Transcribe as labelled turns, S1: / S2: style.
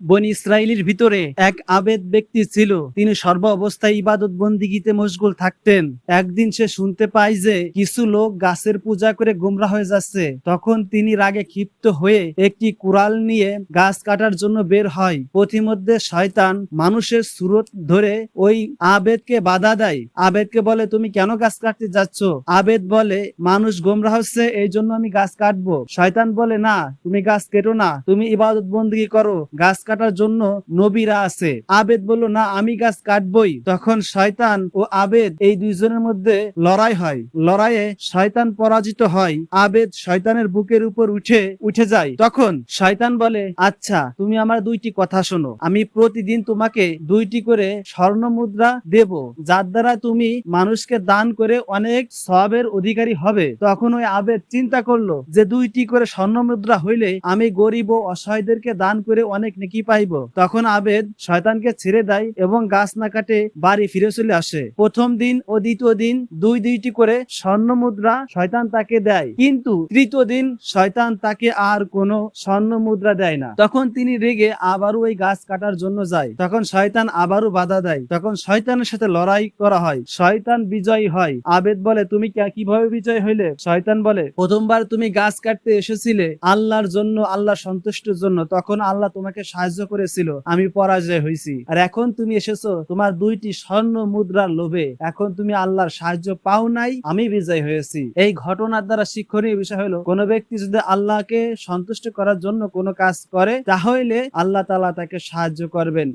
S1: বনি ইসরায়েলের ভিতরে এক আবেদ ব্যক্তি ছিল। তিনি সর্ব অবস্থায় ইবাদত বন্দিগিতে মশগুল থাকতেন। একদিন সে শুনতে পায় যে কিছু লোক গাছের পূজা করে গোমরা হয়ে যাচ্ছে। তখন তিনি রাগে ক্ষিপ্ত হয়ে একটি কুড়াল নিয়ে গাছ কাটার জন্য বের হয়। পথিমধ্যে শয়তান মানুষের সুরত ধরে ওই আবেদকে বাধা দেয়। আবেদকে বলে, তুমি কেন গাছ কাটতে যাচ্ছ? আবেদ বলে, মানুষ গোমরা হচ্ছে, এই জন্য আমি গাছ কাটবো। শয়তান বলে, না, তুমি গাছ কেটো না, তুমি ইবাদত বন্দী করো। গাছ কাটার জন্য নবীরা আছে। আবেদ বলল, না, আমি গাছ কাটবই। তখন শয়তান ও আবেদ এই দুইজনের মধ্যে লড়াই হয়। লড়াইয়ে শয়তান পরাজিত হয়। আবেদ শয়তানের বুকের উপর উঠে উঠে যায়। তখন শয়তান বলে আচ্ছা তুমি আমার দুইটি কথা শোনো। আমি প্রতিদিন তোমাকে দুইটি করে স্বর্ণ মুদ্রা দেব, যার দ্বারা তুমি মানুষকে দান করে অনেক সবের অধিকারী হবে। তখন ওই আবেদ চিন্তা করল যে, দুইটি করে স্বর্ণ মুদ্রা হইলে আমি গরিব ও অসহায়দেরকে দান করে অনেক নেকি পাইব? তখন আবেদ শয়তানকে ছেড়ে দেয় এবং গাছ না কাটে বাড়ি ফিরে চলে আসে। প্রথম দিন ও দ্বিতীয় দিন দুই দুইটি করে স্বর্ণ মুদ্রা শয়তান তাকে দেয়। কিন্তু তৃতীয় দিন শয়তান তাকে আর কোনো স্বর্ণ মুদ্রা দেয় না। তখন তিনি রেগে আবারও ওই গাছ কাটার জন্য যায়। তখন শয়তান আবারও বাধা দেয়। তখন শয়তানের সাথে লড়াই করা হয়। শয়তান বিজয়ী হয়। আবেদ বলে, তুমি কীভাবে বিজয় হইলে? শয়তান বলে, প্রথমবার তুমি গাছ কাটতে এসেছিলে আল্লাহর জন্য আল্লাহ সন্তুষ্টের জন্য। তখন আল্লাহ তোমাকে সাহায্য করেছিল, আমি পরাজয় হয়েছি আর এখন তুমি এসেছ তোমার দুইটি স্বর্ণ মুদ্রার লোভে। এখন তুমি আল্লাহর সাহায্য পাও নাই, আমি বিজয় হয়েছি। এই ঘটনার দ্বারা শিক্ষণীয় বিষয় হলো, কোন ব্যক্তি যদি আল্লাহকে সন্তুষ্ট করার জন্য কোনো কাজ করে, তাহলে আল্লাহ তালা তাকে সাহায্য করবেন।